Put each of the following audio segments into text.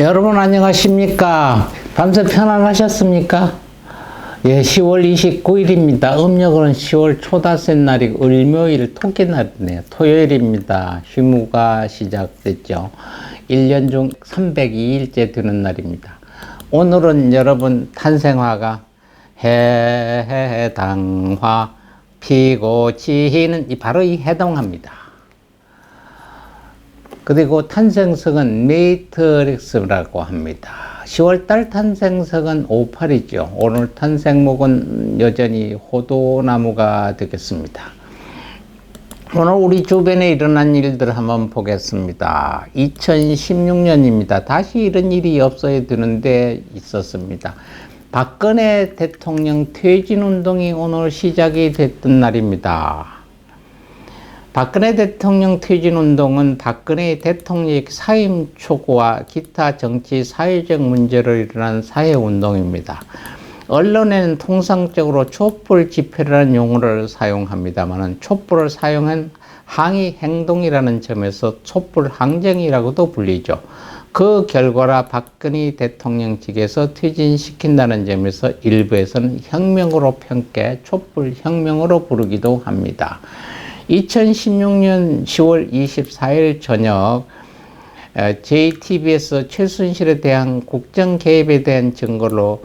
여러분 안녕하십니까? 밤새 편안하셨습니까? 예, 10월 29일입니다. 음력으로는 10월 초다새 날이 을묘일 토끼 날이네요. 토요일입니다. 휴무가 시작됐죠. 1년 중 302일째 되는 날입니다. 오늘은 여러분 탄생화가 해당화 피고 지희는 이 바로 이 해동합니다. 그리고 탄생석은 메이트릭스라고 합니다. 10월달 탄생석은 58이죠. 오늘 탄생목은 여전히 호도나무가 되겠습니다. 오늘 우리 주변에 일어난 일들 한번 보겠습니다. 2016년입니다. 다시 이런 일이 없어야 되는데 있었습니다. 박근혜 대통령 퇴진 운동이 오늘 시작이 됐던 날입니다. 박근혜 대통령 퇴진 운동은 박근혜 대통령 사임 초구와 기타 정치 사회적 문제로 일어난 사회 운동입니다. 언론에는 통상적으로 촛불 집회라는 용어를 사용합니다만 촛불을 사용한 항의 행동이라는 점에서 촛불 항쟁이라고도 불리죠. 그 결과라 박근혜 대통령 측에서 퇴진시킨다는 점에서 일부에서는 혁명으로 평가해 촛불 혁명으로 부르기도 합니다. 2016년 10월 24일 저녁 JTBS 최순실에 대한 국정 개입에 대한 증거로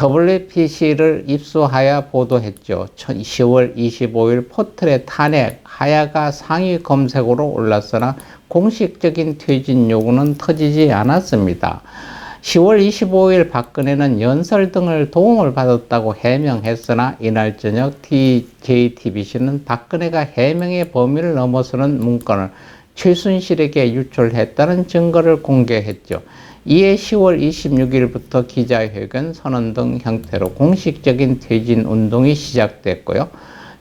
WPC를 입수하여 보도했죠. 10월 25일 포털의 탄핵 하야가 상위 검색으로 올랐으나 공식적인 퇴진 요구는 터지지 않았습니다. 10월 25일 박근혜는 연설 등을 도움을 받았다고 해명했으나 이날 저녁 JTBC는 박근혜가 해명의 범위를 넘어서는 문건을 최순실에게 유출했다는 증거를 공개했죠. 이에 10월 26일부터 기자회견, 선언 등 형태로 공식적인 퇴진 운동이 시작됐고요.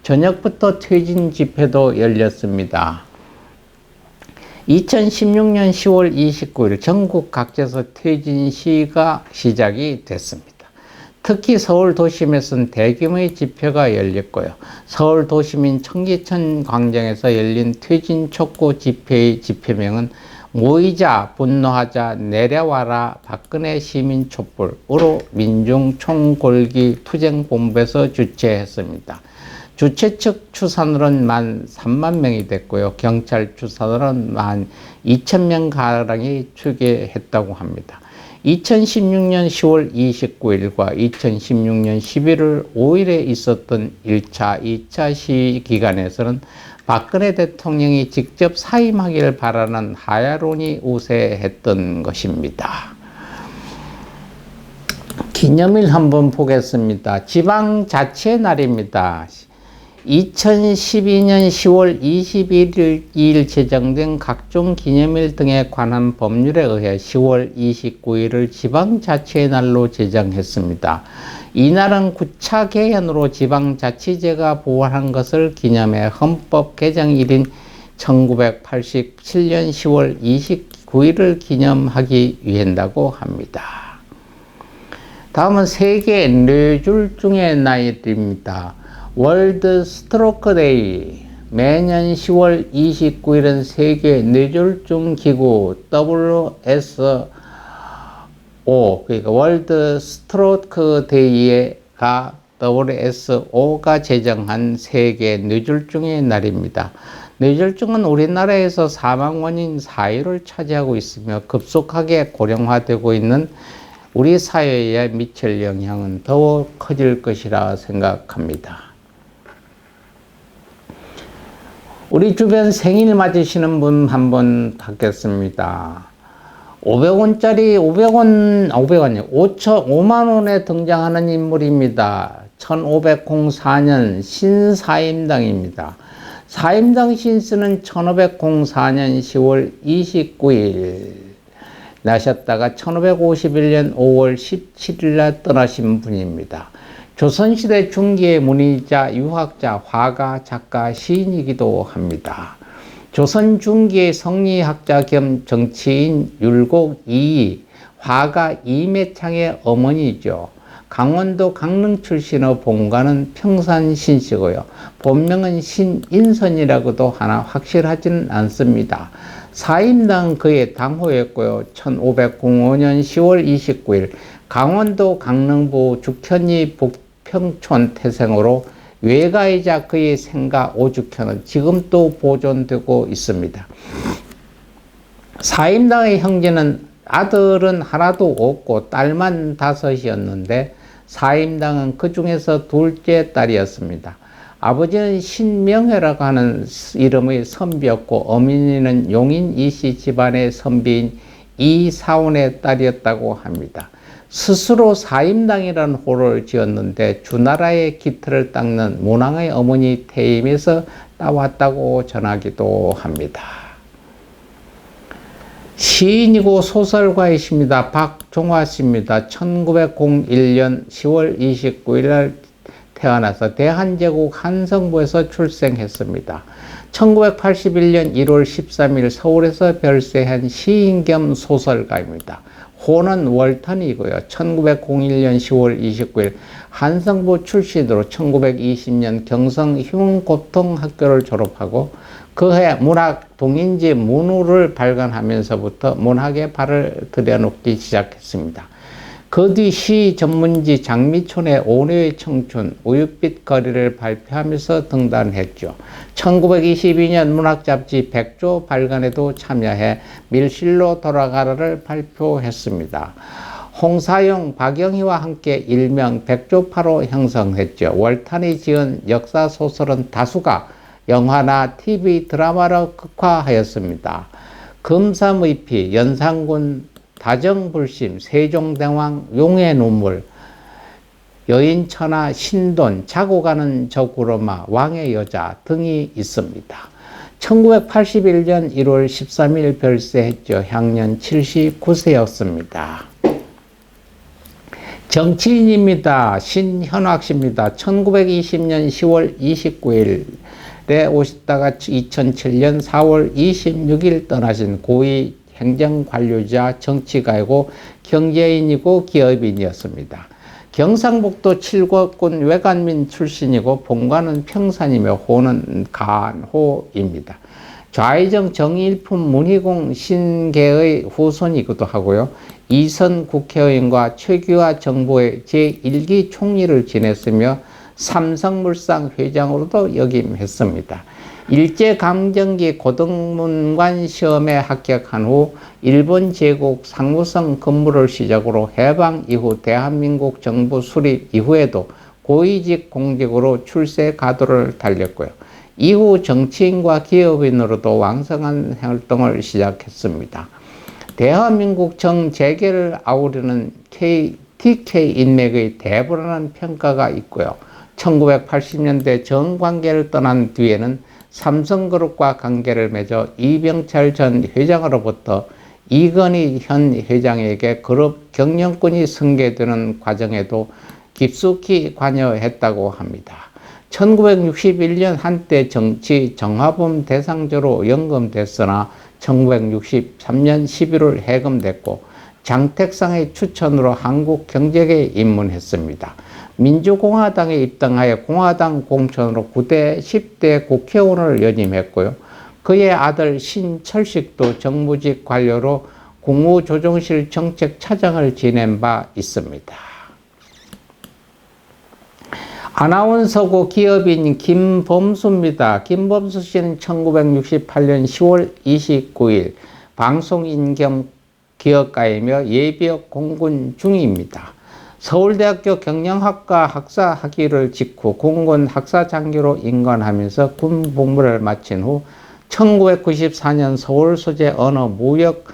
저녁부터 퇴진 집회도 열렸습니다. 2016년 10월 29일 전국 각지에서 퇴진 시가 시작이 됐습니다. 특히 서울 도심에서는 대규모의 집회가 열렸고요. 서울 도심인 청계천 광장에서 열린 퇴진 촉구 집회의 집회명은 모이자 분노하자 내려와라 박근혜 시민 촛불으로 민중 총골기 투쟁본부에서 주최했습니다. 주최 측 추산으로는 만 3만 명이 됐고요. 경찰 추산으로는 만 2천 명 가량이 출개했다고 합니다. 2016년 10월 29일과 2016년 11월 5일에 있었던 1차, 2차 시 기간에서는 박근혜 대통령이 직접 사임하기를 바라는 하야론이 우세했던 것입니다. 기념일 한번 보겠습니다. 지방자치 날입니다. 2012년 10월 21일 제정된 각종 기념일 등에 관한 법률에 의해 10월 29일을 지방자치의 날로 제정했습니다. 이날은 9차 개헌으로 지방자치제가 부활한 것을 기념해 헌법 개정일인 1987년 10월 29일을 기념하기 위한다고 합니다. 다음은 세계 뇌졸중의 날입니다. 월드 스트로크 데이 매년 10월 29일은 세계 뇌졸중 기구 WSO 그러니까 월드 스트로크 데이가 WSO가 제정한 세계 뇌졸중의 날입니다. 뇌졸중은 우리나라에서 사망 원인 4위를 차지하고 있으며 급속하게 고령화되고 있는 우리 사회에 미칠 영향은 더욱 커질 것이라 생각합니다. 우리 주변 생일 맞으시는 분 한번 받겠습니다. 500원짜리 500원 500원이요. 5천 5만 원에 등장하는 인물입니다. 1504년 신사임당입니다. 사임당 신스는 1504년 10월 29일 나셨다가 1551년 5월 17일 날 떠나신 분입니다. 조선시대 중기의 문의자, 유학자, 화가, 작가, 시인이기도 합니다. 조선 중기의 성리학자 겸 정치인 율곡 이이, 화가 이매창의 어머니죠. 강원도 강릉 출신의 본가는 평산 신씨고요. 본명은 신인선이라고도 하나 확실하지는 않습니다. 사임당 그의 당호였고요. 1505년 10월 29일 강원도 강릉부 죽현리 북 평촌 태생으로 외가이자 그의 생가 오죽현은 지금도 보존되고 있습니다. 사임당의 형제는 아들은 하나도 없고 딸만 다섯이었는데 사임당은 그 중에서 둘째 딸이었습니다. 아버지는 신명회라고 하는 이름의 선비였고 어머니는 용인 이씨 집안의 선비인 이사원의 딸이었다고 합니다. 스스로 사임당이라는 호를 지었는데 주나라의 기틀을 닦는 문왕의 어머니 태임에서 따왔다고 전하기도 합니다. 시인이고 소설가이십니다. 박종화 씨입니다. 1901년 10월 29일 날 태어나서 대한제국 한성부에서 출생했습니다. 1981년 1월 13일 서울에서 별세한 시인 겸 소설가입니다. 호는 월턴이고요. 1901년 10월 29일 한성부 출신으로 1920년 경성 흉고통학교를 졸업하고 그해 문학 동인지 문우를 발간하면서부터 문학에 발을 들여놓기 시작했습니다. 그뒤시 전문지 장미촌의 오뇌의 청춘, 우윳빛 거리를 발표하면서 등단했죠. 1922년 문학잡지 백조 발간에도 참여해 밀실로 돌아가라를 발표했습니다. 홍사용, 박영희와 함께 일명 백조파로 형성했죠. 월탄이 지은 역사소설은 다수가 영화나 TV 드라마로 극화하였습니다. 금삼의피, 연산군 다정불심, 세종대왕, 용의 눈물, 여인천하, 신돈, 자고 가는 저구로마, 왕의 여자 등이 있습니다. 1981년 1월 13일 별세했죠. 향년 79세였습니다. 정치인입니다. 신현학 씨입니다. 1920년 10월 29일에 오셨다가 2007년 4월 26일 떠나신 고위 행정관료자 정치가이고 경제인이고 기업인이었습니다. 경상북도 칠곡군 외관민 출신이고 본관은 평산이며 호는 간호입니다. 좌의정 정일품 문희공 신계의 후손이기도 하고요. 이선 국회의원과 최규하 정부의 제1기 총리를 지냈으며 삼성물산 회장으로도 역임했습니다. 일제강점기 고등문관 시험에 합격한 후 일본 제국 상무성 근무를 시작으로 해방 이후 대한민국 정부 수립 이후에도 고위직 공직으로 출세 가도를 달렸고요. 이후 정치인과 기업인으로도 왕성한 활동을 시작했습니다. 대한민국 정재계를 아우르는 K, TK 인맥의 대부라는 평가가 있고요. 1980년대 정관계를 떠난 뒤에는 삼성그룹과 관계를 맺어 이병철 전 회장으로부터 이건희 현 회장에게 그룹 경영권이 승계되는 과정에도 깊숙이 관여했다고 합니다. 1961년 한때 정치 정화범 대상자로 연금됐으나 1963년 11월 해금됐고 장택상의 추천으로 한국 경제계에 입문했습니다. 민주공화당에 입당하여 공화당 공천으로 9대, 10대 국회의원을 연임했고요. 그의 아들 신철식도 정무직 관료로 국무조정실 정책 차장을 지낸 바 있습니다. 아나운서고 기업인 김범수입니다. 김범수 씨는 1968년 10월 29일 방송인 겸 기업가이며 예비역 공군 중입니다. 서울대학교 경영학과 학사 학위를 직후 공군 학사 장교로 임관하면서 군 복무를 마친 후 1994년 서울 소재 어느 무역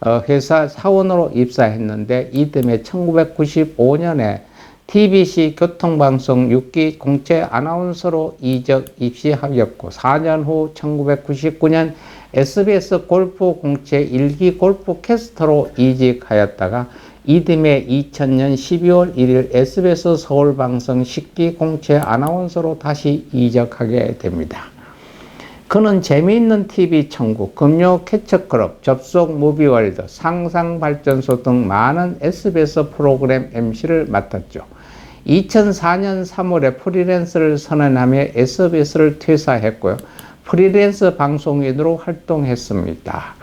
어, 회사 사원으로 입사했는데 이듬해 1995년에 TBC 교통방송 6기 공채 아나운서로 이적 입시하였고 4년 후 1999년 SBS 골프 공채 1기 골프 캐스터로 이직하였다가 이듬해 2000년 12월 1일 SBS 서울방송 10기 공채 아나운서로 다시 이적하게 됩니다. 그는 재미있는 TV 천국, 금요 캐처클럽, 접속 무비월드, 상상발전소 등 많은 SBS 프로그램 MC를 맡았죠. 2004년 3월에 프리랜서를 선언하며 SBS를 퇴사했고요. 프리랜서 방송인으로 활동했습니다.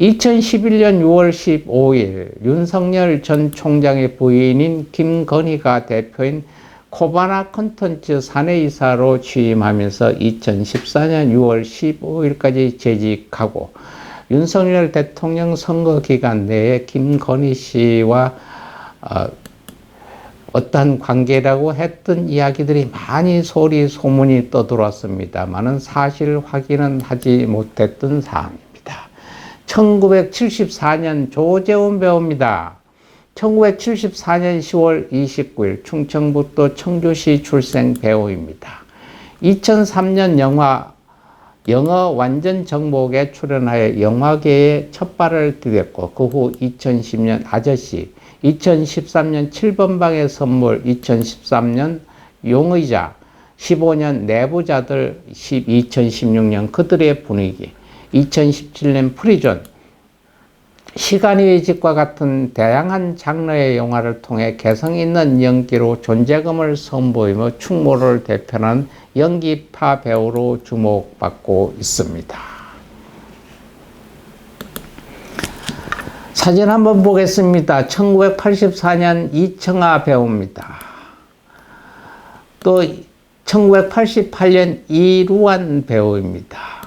2011년 6월 15일 윤석열 전 총장의 부인인 김건희가 대표인 코바나 컨텐츠 사내이사로 취임하면서 2014년 6월 15일까지 재직하고 윤석열 대통령 선거 기간 내에 김건희 씨와 어, 어떠한 관계라고 했던 이야기들이 많이 소리 소문이 떠들었습니다만은 사실 확인은 하지 못했던 사항입니다. 1974년 조재훈 배우입니다. 1974년 10월 29일 충청북도 청주시 출생 배우입니다. 2003년 영화 영어 완전 정복에 출연하여 영화계에 첫 발을 디뎠고 그 후 2010년 아저씨, 2013년 7번 방의 선물, 2013년 용의자, 15년 내부자들, 2016년 그들의 분위기, 2017년 프리존, 시간의 집과 같은 다양한 장르의 영화를 통해 개성 있는 연기로 존재감을 선보이며 충무를 대표하는 연기파 배우로 주목받고 있습니다. 사진 한번 보겠습니다. 1984년 이청아 배우입니다. 또 1988년 이루환 배우입니다.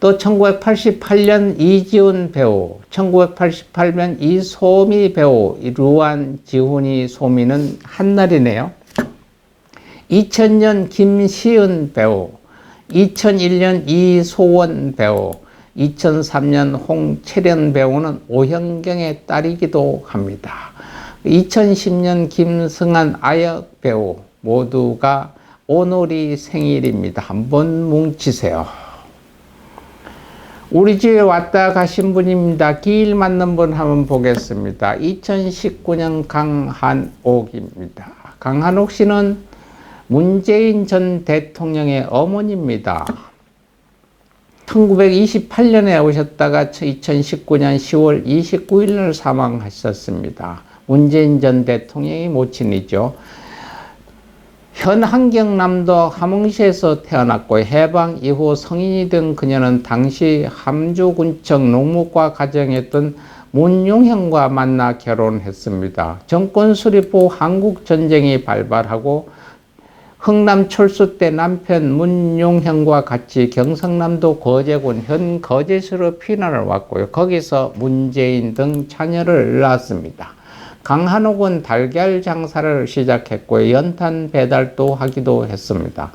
또 1988년 이지훈 배우, 1988년 이소미 배우, 루안, 지훈이, 소미는 한날이네요. 2000년 김시은 배우, 2001년 이소원 배우, 2003년 홍채련 배우는 오현경의 딸이기도 합니다. 2010년 김승한 아역 배우 모두가 오늘이 생일입니다. 한번 뭉치세요. 우리 집에 왔다 가신 분입니다. 길 맞는 분 한번 보겠습니다. 2019년 강한옥입니다. 강한옥 씨는 문재인 전 대통령의 어머니입니다. 1928년에 오셨다가 2019년 10월 29일 날 사망하셨습니다. 문재인 전 대통령의 모친이죠. 현 한경남도 함흥시에서 태어났고 해방 이후 성인이 된 그녀는 당시 함주군청 농무과 가정했던 문용현과 만나 결혼했습니다. 정권 수립 후 한국 전쟁이 발발하고 흥남 철수 때 남편 문용현과 같이 경상남도 거제군 현 거제시로 피난을 왔고요. 거기서 문재인 등 자녀를 낳았습니다. 강한옥은 달걀 장사를 시작했고 연탄 배달도 하기도 했습니다.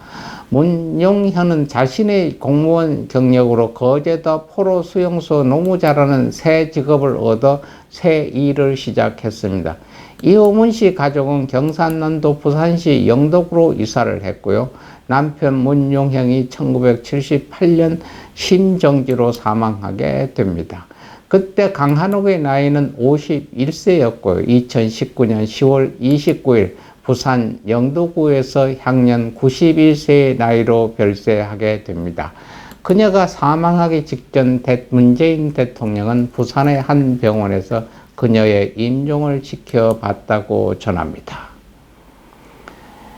문용현은 자신의 공무원 경력으로 거제도 포로 수용소 노무자라는 새 직업을 얻어 새 일을 시작했습니다. 이호문 씨 가족은 경산남도 부산시 영덕으로 이사를 했고요. 남편 문용형이 1978년 심정지로 사망하게 됩니다. 그때 강한옥의 나이는 51세였고요. 2019년 10월 29일 부산 영도구에서 향년 91세의 나이로 별세하게 됩니다. 그녀가 사망하기 직전 문재인 대통령은 부산의 한 병원에서 그녀의 임종을 지켜봤다고 전합니다.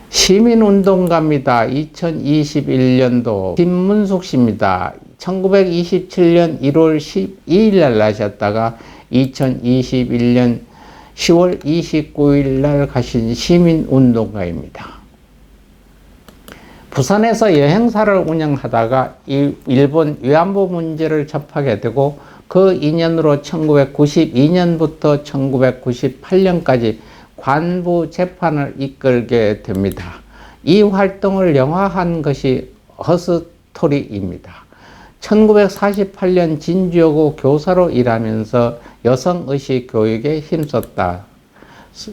시민운동가입니다. 2021년도 김문숙 씨입니다. 1927년 1월 12일 날 나셨다가 2021년 10월 29일 날 가신 시민운동가입니다. 부산에서 여행사를 운영하다가 일본 위안부 문제를 접하게 되고 그 인연으로 1992년부터 1998년까지 관부 재판을 이끌게 됩니다. 이 활동을 영화한 것이 허스토리입니다. 1948년 진주여고 교사로 일하면서 여성의식 교육에 힘썼다.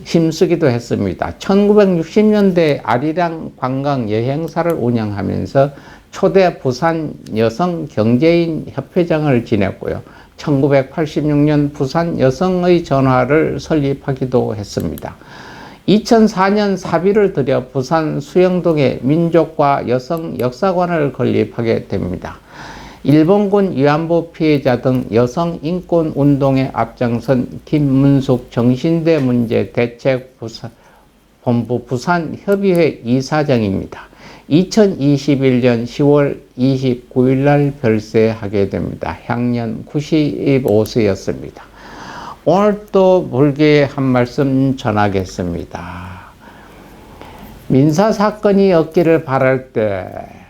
힘쓰기도 했습니다. 1960년대 아리랑 관광 여행사를 운영하면서 초대 부산 여성 경제인 협회장을 지냈고요. 1986년 부산 여성의 전화를 설립하기도 했습니다. 2004년 사비를 들여 부산 수영동에 민족과 여성 역사관을 건립하게 됩니다. 일본군 위안부 피해자 등 여성 인권 운동에 앞장선 김문숙 정신대 문제 대책 본부 부산 협의회 이사장입니다. 2021년 10월 29일 날 별세하게 됩니다. 향년 95세였습니다. 오늘 또 불교의 한 말씀 전하겠습니다. 민사 사건이 없기를 바랄 때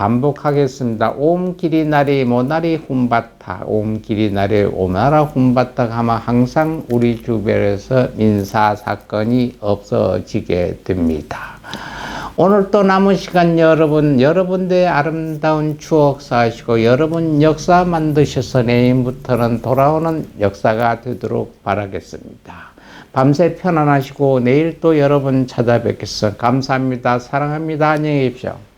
반복하겠습니다. 옴 기리나리 모나리 훔바타 옴 기리나리 오나라 훔바타 하면 항상 우리 주변에서 민사 사건이 없어지게 됩니다. 오늘 또 남은 시간 여러분 여러분들의 아름다운 추억 쌓으시고 여러분 역사 만드셔서 내일부터는 돌아오는 역사가 되도록 바라겠습니다. 밤새 편안하시고 내일 또 여러분 찾아뵙겠습니다. 감사합니다. 사랑합니다. 안녕히 계십시오.